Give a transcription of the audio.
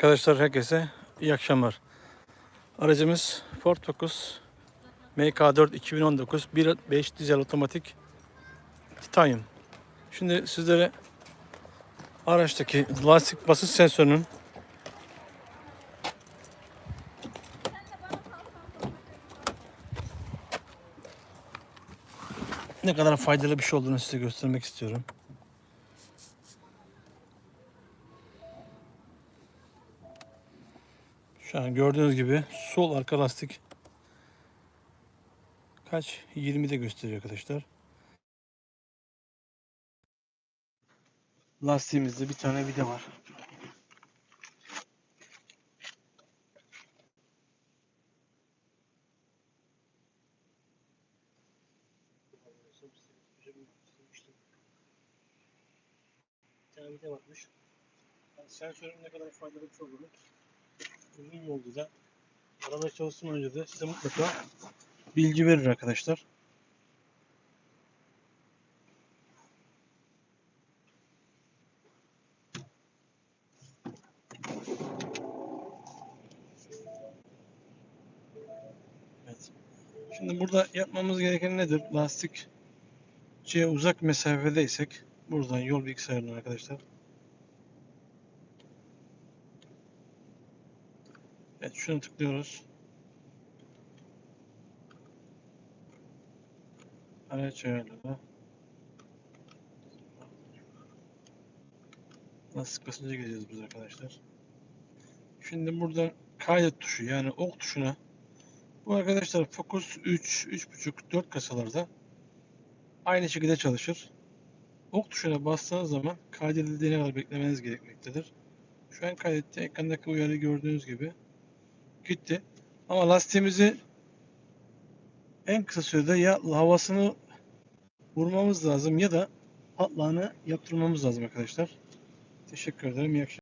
Arkadaşlar herkese iyi akşamlar. Aracımız Ford Focus MK4 2019 1.5 dizel otomatik titanium. Şimdi sizlere araçtaki lastik basınç sensörünün ne kadar faydalı bir şey olduğunu size göstermek istiyorum. Şu an gördüğünüz gibi sol arka lastik kaç? 20'de gösteriyor arkadaşlar. Lastiğimizde bir tane vida var. Tane vida varmış. Yani sensörün ne kadar faydalı bir şey olduğunu uzun yolda da araba çalışmadan önce de size mutlaka bilgi verir arkadaşlar. Evet. Şimdi burada yapmamız gereken nedir? Lastik C uzak mesafedeysek buradan yol bilgisayarından arkadaşlar Evet şunu tıklıyoruz. Araç ayarları. Lastik basınca gireceğiz biz arkadaşlar. Şimdi burada kaydet tuşu yani ok tuşuna bu arkadaşlar Focus 3, 3.5, 4 kasalarda aynı şekilde çalışır. Ok tuşuna bastığınız zaman kaydedildiğine kadar beklemeniz gerekmektedir. Şu an kaydetti. Ekrandaki uyarı gördüğünüz gibi gitti. Ama lastiğimizi en kısa sürede ya havasını vurmamız lazım ya da patlağını yaptırmamız lazım arkadaşlar. Teşekkür ederim. İyi akşamlar.